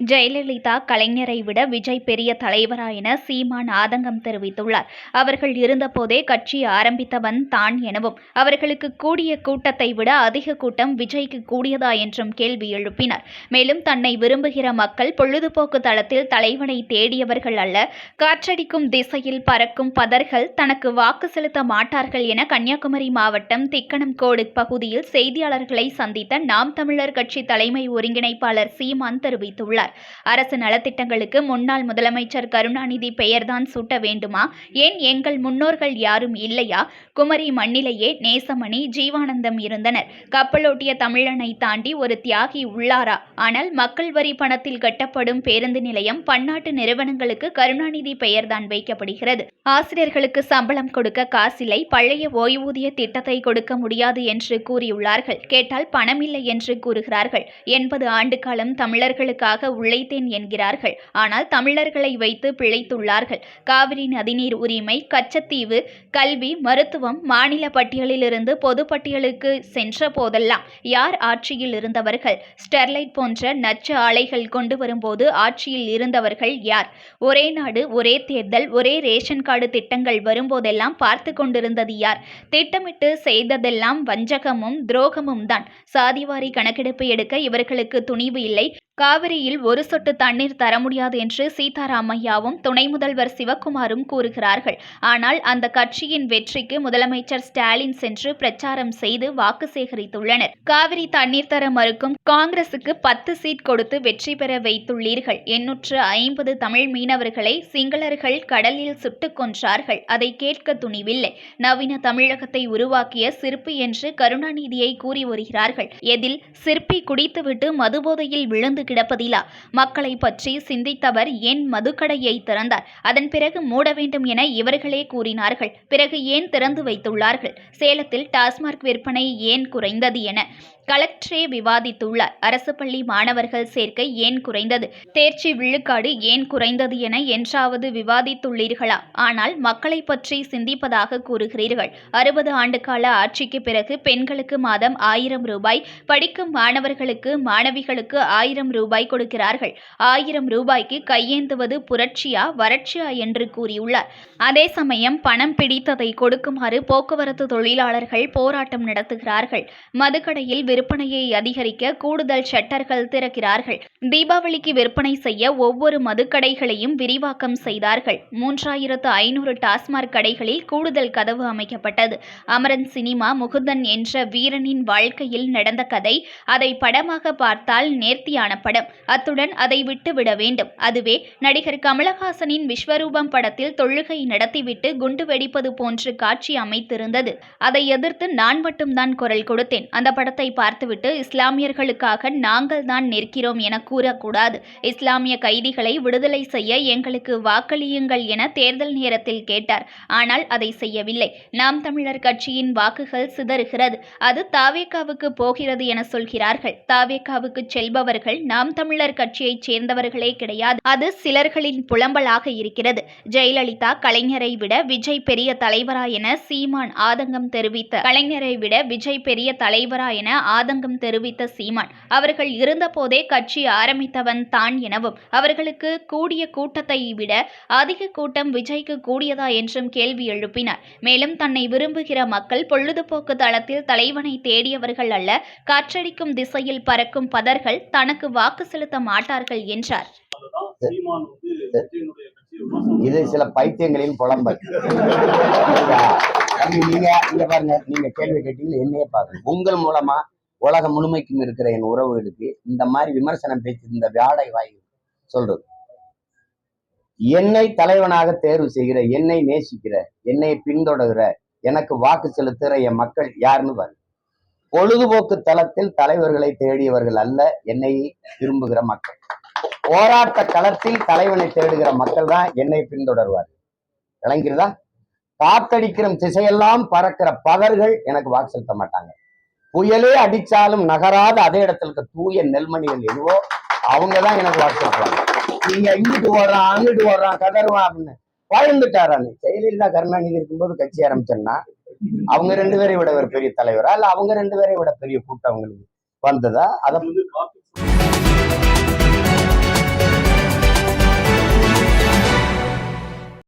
ஜெயலலிதா கலைஞரை விட விஜய் பெரிய தலைவரா என சீமான் ஆதங்கம் தெரிவித்துள்ளார். அவர்கள் இருந்தபோதே கட்சி ஆரம்பித்தவன் தான் எனவும் அவர்களுக்கு கூடிய கூட்டத்தை விட அதிக கூட்டம் விஜய்க்கு கூடியதா என்றும் கேள்வி எழுப்பினார். மேலும் தன்னை விரும்புகிற மக்கள் பொழுதுபோக்கு தளத்தில் தலைவனை தேடியவர்கள் அல்ல காற்றடிக்கும் திசையில் பறக்கும் பதர்கள் தனக்கு வாக்கு செலுத்த மாட்டார்கள் என கன்னியாகுமரி மாவட்டம் திக்கணம்கோடு பகுதியில் செய்தியாளர்களை சந்தித்த நாம் தமிழர் கட்சி தலைமை ஒருங்கிணைப்பாளர் சீமான் தெரிவித்துள்ளார். அரசு நலத்திட்டங்களுக்கு முன்னாள் முதலமைச்சர் கருணாநிதி பெயர்தான் சூட்ட வேண்டுமா? ஏன் எங்கள் முன்னோர்கள் யாரும் இல்லையா? குமரி மண்ணிலேயே நேசமணி ஜீவானந்தம் இருந்தனர். கப்பலோட்டிய தமிழனை தாண்டி ஒரு தியாகி உள்ளாரா? ஆனால் மக்கள் வரி பணத்தில் கட்டப்படும் பேருந்து நிலையம் பன்னாட்டு நிறுவனங்களுக்கு கருணாநிதி பெயர்தான் வைக்கப்படுகிறது. ஆசிரியர்களுக்கு சம்பளம் கொடுக்க காசிலை பழைய ஓய்வூதிய திட்டத்தை கொடுக்க முடியாது என்று கூறியுள்ளார்கள். கேட்டால் பணமில்லை என்று கூறுகிறார்கள். எண்பது ஆண்டு காலம் தமிழர்களுக்காக உழைத்தேன் என்கிறார்கள். ஆனால் தமிழர்களை வைத்து பிழைத்துள்ளார்கள். காவிரி நதிநீர் உரிமை கச்சத்தீவு கல்வி மருத்துவம் மாநில பட்டியலிலிருந்து பொது பட்டியலுக்கு சென்ற போதெல்லாம் யார் ஆட்சியில் இருந்தவர்கள்? ஸ்டெர்லைட் போன்ற நச்சு ஆலைகள் கொண்டு வரும்போது ஆட்சியில் இருந்தவர்கள் யார்? ஒரே நாடு ஒரே தேர்தல் ஒரே ரேஷன் கார்டு திட்டங்கள் வரும்போதெல்லாம் பார்த்து கொண்டிருந்தது யார்? திட்டமிட்டு செய்ததெல்லாம் வஞ்சகமும் துரோகமும் தான் சாதிவாரி கணக்கெடுப்பு எடுக்க இவர்களுக்கு துணிவு இல்லை. காவிரியில் ஒரு சொட்டு தண்ணீர் தர முடியாது என்று சீதாராமையாவும் துணை முதல்வர் சிவக்குமாரும் கூறுகிறார்கள். ஆனால் அந்த கட்சியின் வெற்றிக்கு முதலமைச்சர் ஸ்டாலின் சென்று பிரச்சாரம் செய்து வாக்கு சேகரித்துள்ளனர். காவிரி தண்ணீர் தர மறுக்கும் காங்கிரசுக்கு பத்து சீட் கொடுத்து வெற்றி பெற வைத்துள்ளீர்கள். எண்ணூற்று ஐம்பது தமிழ் மீனவர்களை சிங்களர்கள் கடலில் சுட்டுக் கொன்றார்கள். அதை கேட்க துணிவில்லை. நவீன தமிழகத்தை உருவாக்கிய சிற்பி என்று கருணாநிதியை கூறி வருகிறார்கள். எதில் சிற்பி குடித்துவிட்டு மதுபோதையில் விழுந்து கிடப்பதிலா? மக்களை பற்றி சிந்தித்தவர் ஏன் மதுக்கடையை திறந்தார்? அதன் பிறகு மூட வேண்டும் என இவர்களே கூறினார்கள். பிறகு ஏன் திறந்து வைத்துள்ளார்கள்? சேலத்தில் டாஸ்மாக் விற்பனை ஏன் குறைந்தது என கலெக்டரே விவாதித்துள்ளார் அரசு பள்ளி மாணவர்கள் சேர்க்கை ஏன் குறைந்தது? தேர்ச்சி விழுக்காடு ஏன் குறைந்தது என என்றாவது விவாதித்துள்ளீர்களா? ஆனால் மக்களை பற்றி சிந்திப்பதாக கூறுகிறீர்கள். அறுபது ஆண்டுகால ஆட்சிக்கு பிறகு பெண்களுக்கு மாதம் ஆயிரம் ரூபாய் படிக்கும் மாணவர்களுக்கு மாணவிகளுக்கு ஆயிரம் ரூபாய் கொடுக்கிறார்கள். ஆயிரம் ரூபாய்க்கு கையேந்துவது புரட்சியா வறட்சியா என்று கூறியுள்ளார். அதே சமயம் பணம் பிடித்ததை கொடுக்குமாறு போக்குவரத்து தொழிலாளர்கள் போராட்டம் நடத்துகிறார்கள். மதுக்கடையில் விற்பனையை அதிகரிக்க கூடுதல் ஷட்டர்கள் திறக்கிறார்கள். தீபாவளிக்கு விற்பனை செய்ய ஒவ்வொரு மதுக்கடைகளையும் விரிவாக்கம் செய்தார்கள். மூன்றாயிரத்து ஐநூறு டாஸ்மாக் கடைகளில் கூடுதல் கதவு அமைக்கப்பட்டது. அமரன் சினிமா முகுந்தன் என்ற வீரனின் வாழ்க்கையில் நடந்த கதை அதை படமாக பார்த்தால் நேர்த்தியான படம். அத்துடன் அதை விட்டுவிட வேண்டும். அதுவே நடிகர் கமலஹாசனின் விஸ்வரூபம் படத்தில் தொழுகை நடத்திவிட்டு குண்டு வெடிப்பது போன்று காட்சி அமைத்திருந்தது. அதை எதிர்த்து நான் மட்டும்தான் குரல் கொடுத்தேன். அந்த படத்தை பார்த்து பார்த்துவிட்டு இஸ்லாமியர்களுக்காக நாங்கள் தான் நிற்கிறோம் என கூறக்கூடாது. இஸ்லாமிய கைதிகளை விடுதலை செய்ய எங்களுக்கு வாக்களியுங்கள் என தேர்தல் நேரத்தில் கேட்டார். ஆனால் அதை செய்யவில்லை. நாம் தமிழர் கட்சியின் வாக்குகள் சிதறுகிறது. அது தாவேக்காவுக்கு போகிறது என சொல்கிறார்கள். தாவேக்காவுக்கு செல்பவர்கள் நாம் தமிழர் கட்சியைச் சேர்ந்தவர்களே கிடையாது. அது சிலர்களின் புலம்பலாக இருக்கிறது. ஜெயலலிதா கலைஞரை விட விஜய் பெரிய தலைவரா என சீமான் ஆதங்கம் தெரிவித்த கலைஞரை விட விஜய் பெரிய தலைவரா என ஆதங்கம் தெரிவித்த சீமான் அவர்கள் இருந்தபோதே கட்சி ஆரம்பித்தவன் தான் எனவும் அவர்களுக்கு கூடிய கூட்டத்தை விட அதிக கூட்டம் விஜய்க்கு கூடியதா என்றும் கேள்வி எழுப்பினார். மேலும் தன்னை விரும்புகிற மக்கள் பொழுதுபோக்கு தளத்தில் தலைவனை தேடியவர்கள் அல்ல காற்றடிக்கும் திசையில் பறக்கும் பதர்கள் தனக்கு வாக்கு செலுத்த மாட்டார்கள் என்றார். இது சில பைத்தியங்களின் புலம்பல். நீங்க இங்க பாருங்க நீங்க கேள்வி கேட்டீங்க என்னையே பாருங்க உங்கள் மூலமா உலகம் முழுமைக்கும் இருக்கிற என் உறவுகளுக்கு இந்த மாதிரி விமர்சனம் பேசி இந்த வியாடை வாய் சொல்றது. என்னை தலைவனாக தேர்வு செய்கிற என்னை நேசிக்கிற என்னை பின்தொடர்கிற எனக்கு வாக்கு செலுத்துகிற என் மக்கள் யாருன்னு பாருங்க பொழுதுபோக்கு தளத்தில் தலைவர்களை தேடியவர்கள் அல்ல என்னை விரும்புகிற மக்கள். போராட்ட களத்தில் தலைவனை தேடுகிற மக்கள் தான் என்னை பின்தொடர்வார். விளங்கிறதா காத்தடிக்கிற திசையெல்லாம் பறக்கிற பதர்கள் எனக்கு வாக்கு செலுத்த மாட்டாங்க. புயலே அடிச்சாலும் நகராத அதே இடத்துல இருக்க தூய நெல்மணிகள் எதுவோ அவங்க தான் எனக்கு வாக்கு நீங்க இங்கிட்டு ஓடுறான் அங்கிட்டு ஓடுறான் கதறுவான் அப்படின்னு. வாழ்ந்துட்டாரான்னு ஜெயலலிதா கருணாநிதி இருக்கும்போது கட்சி ஆரம்பிச்சேன்னா அவங்க ரெண்டு பேரை விட ஒரு பெரிய தலைவரா? இல்ல அவங்க ரெண்டு பேரை விட பெரிய கூட்டம் அவங்களுக்கு வந்ததா? அதை